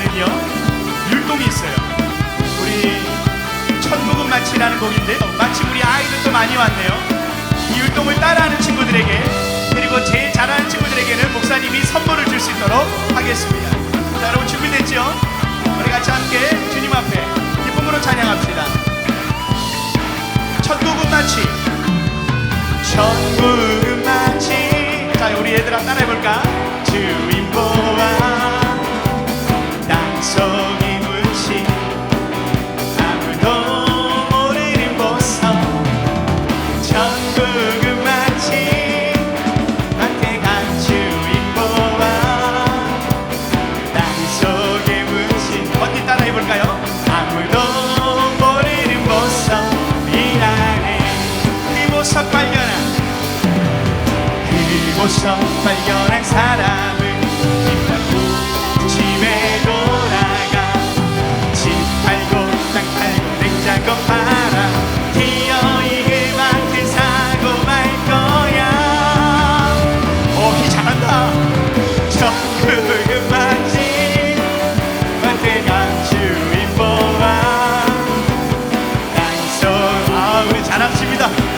노래에는요 율동이 있어요. 우리 천국은 마치라는 곡인데요. 마침 우리 아이들도 많이 왔네요. 이 율동을 따라하는 친구들에게 그리고 제일 잘하는 친구들에게는 목사님이 선물을 줄 수 있도록 하겠습니다. 자, 여러분 준비됐죠? 우리 같이 함께 주님 앞에 기쁨으로 찬양합시다. 천국은 마치 천국은 마치 자 우리 얘들아 따라해볼까 주인 그곳서 발견한 사람은 기뻐 집에 돌아가. 집 팔고 땅 팔고 냉장고 팔아. 기어이 그만큼 사고 말 거야. 오히 잘한다. 천국은 맞지. 마트가 주인 보아. 땅속 아우 잘하십니다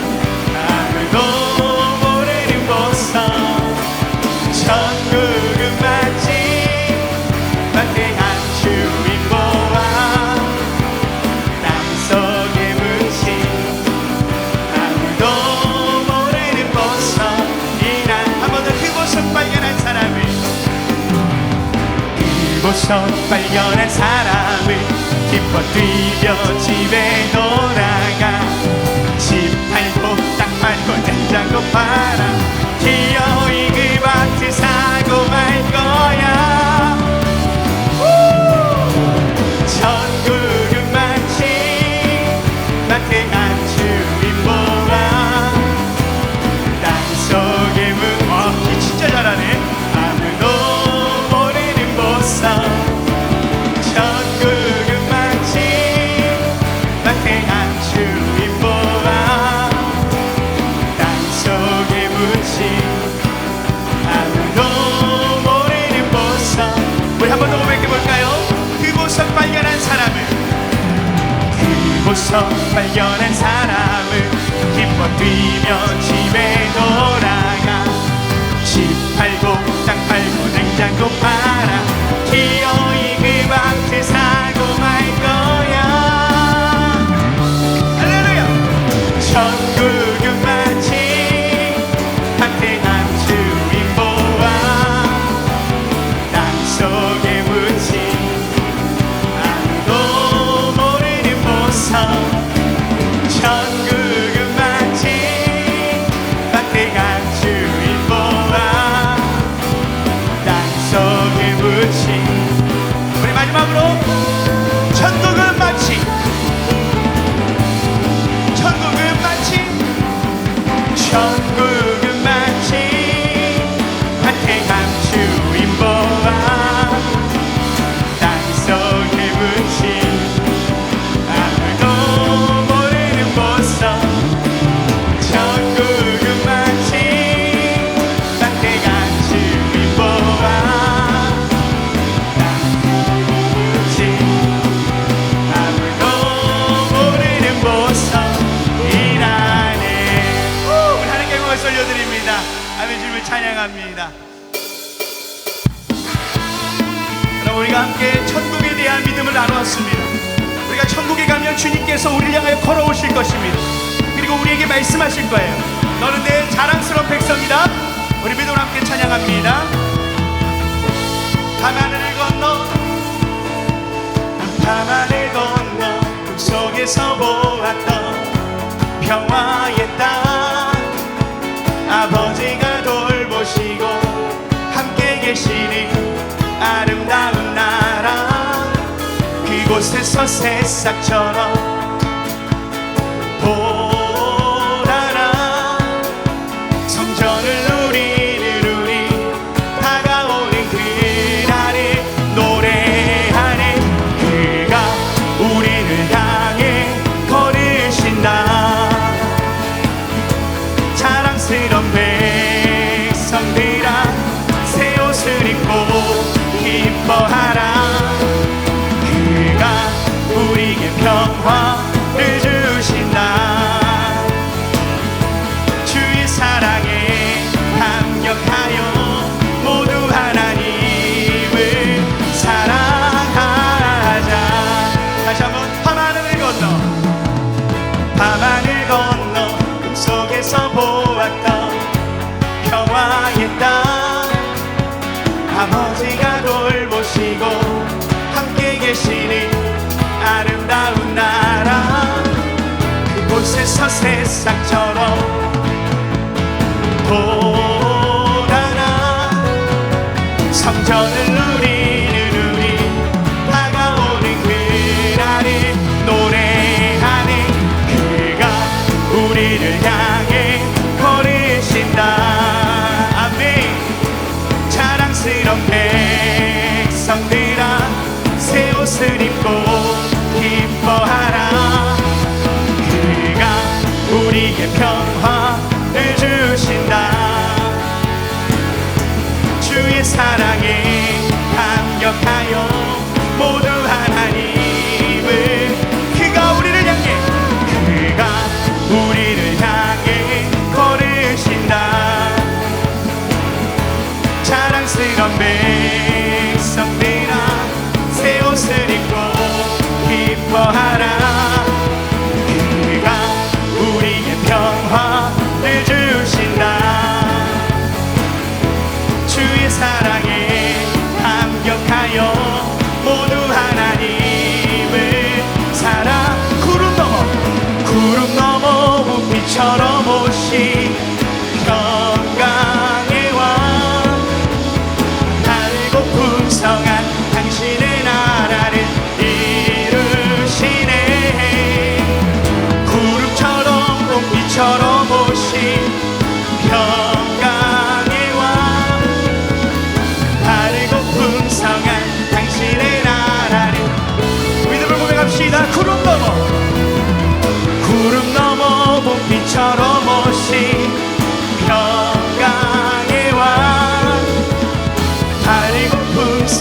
그 보석 발견한 사람을 기뻐 뛰며 집에 그 보석 발견한 사람을 기뻐 뛰며 집에 돌아가. 집 팔고 땅 팔고 냉장고 팔 땅속에 묻 찬양합니다. 하늘을 건너 밤하늘 건너 꿈속에서 보았던 평화의 땅. 아버지가 돌보시고 함께 계시는 아름다운 나라. 그곳에서 새싹처럼 저 세상처럼 돌아라 성전을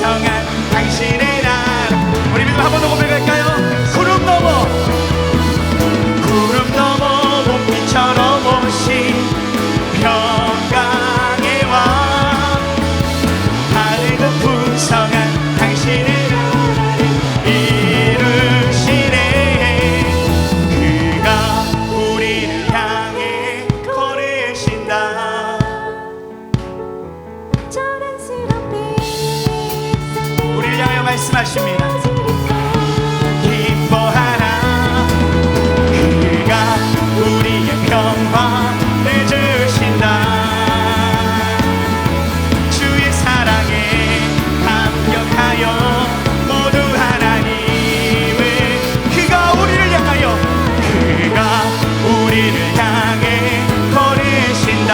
신성한 당신의 날. 우리 믿음 한번더 말씀하십니다. 기뻐하라. 그가 우리의 평화를 주신다. 주의 사랑에 감격하여 모두 하나님을 그가 우리를 향하여 그가 우리를 향해 걸으신다.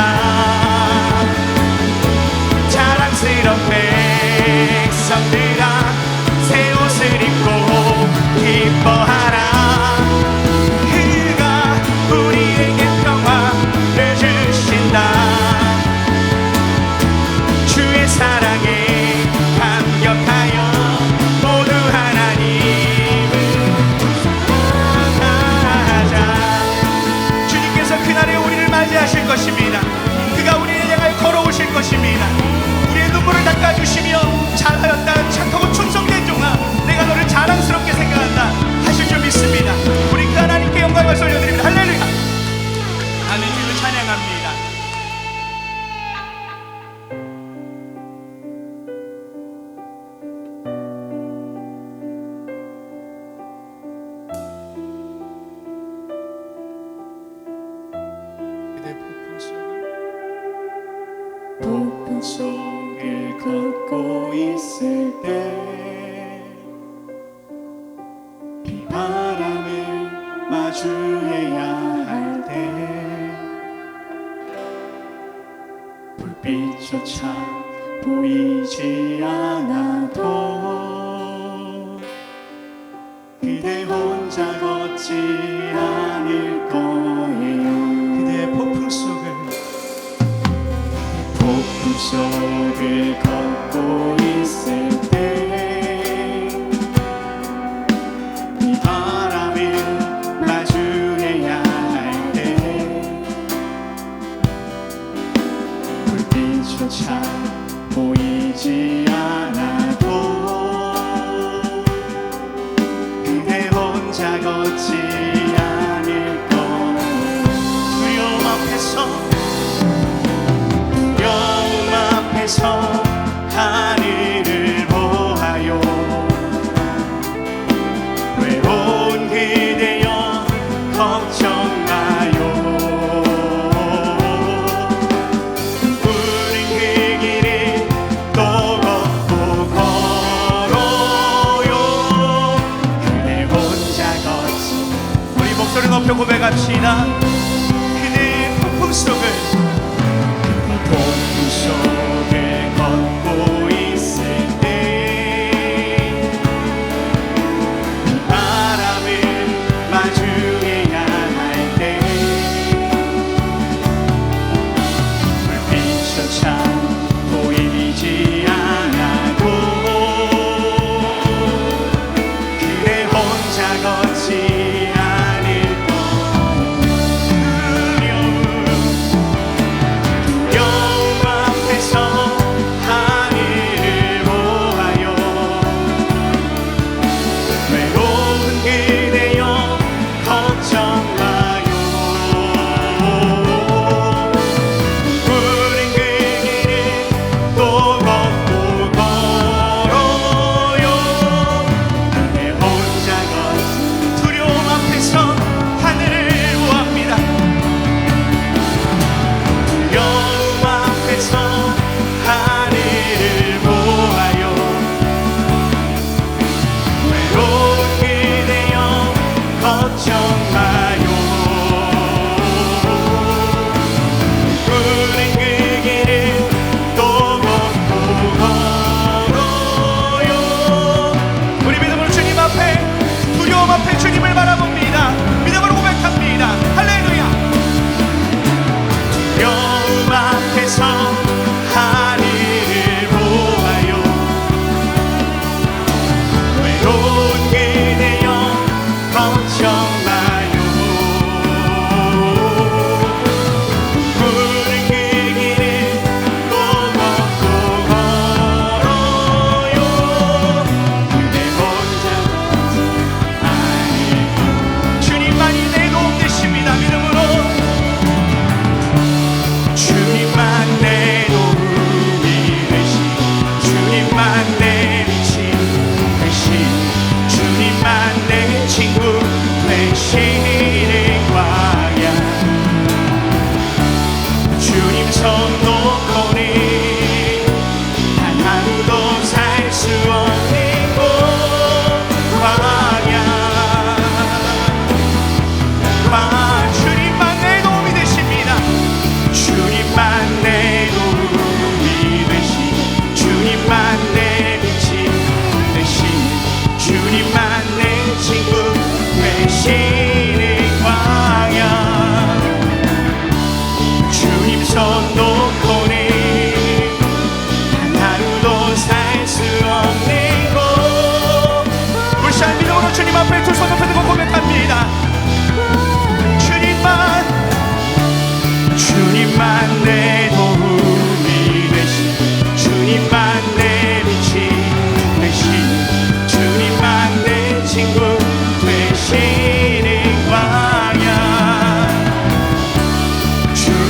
자랑스럽네. 백성들아 새 옷을 입고 기뻐하라. 그대 폭풍 속을 폭풍 속을 걷고 있을 때 비바람을 마주해야 할 때 불빛조차 보이지 않아 목소리 높여 고백합시다. 그대의 폭풍 속을 폭풍 속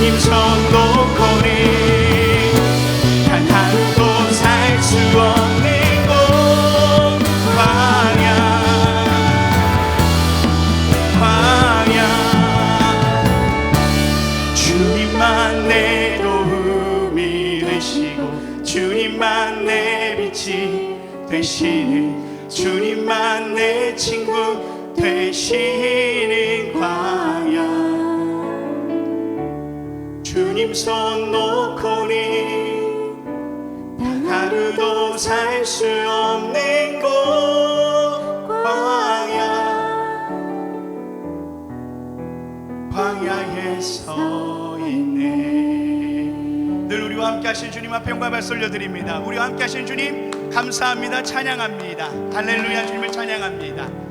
주님 손 놓고는 단 하루도 살 수 없는 곳 광야 광야 주님만 내 도움이 되시고 주님만 내 빛이 되시는 주님만 내 친구 되시는 주님 손 놓고는 하루도 살 수 없는 곳 광야 광야에 서 있네. 늘 우리와 함께 하신 주님 앞에 영광 발 올려드립니다. 우리와 함께 하신 주님 감사합니다. 찬양합니다. 할렐루야 주님을 찬양합니다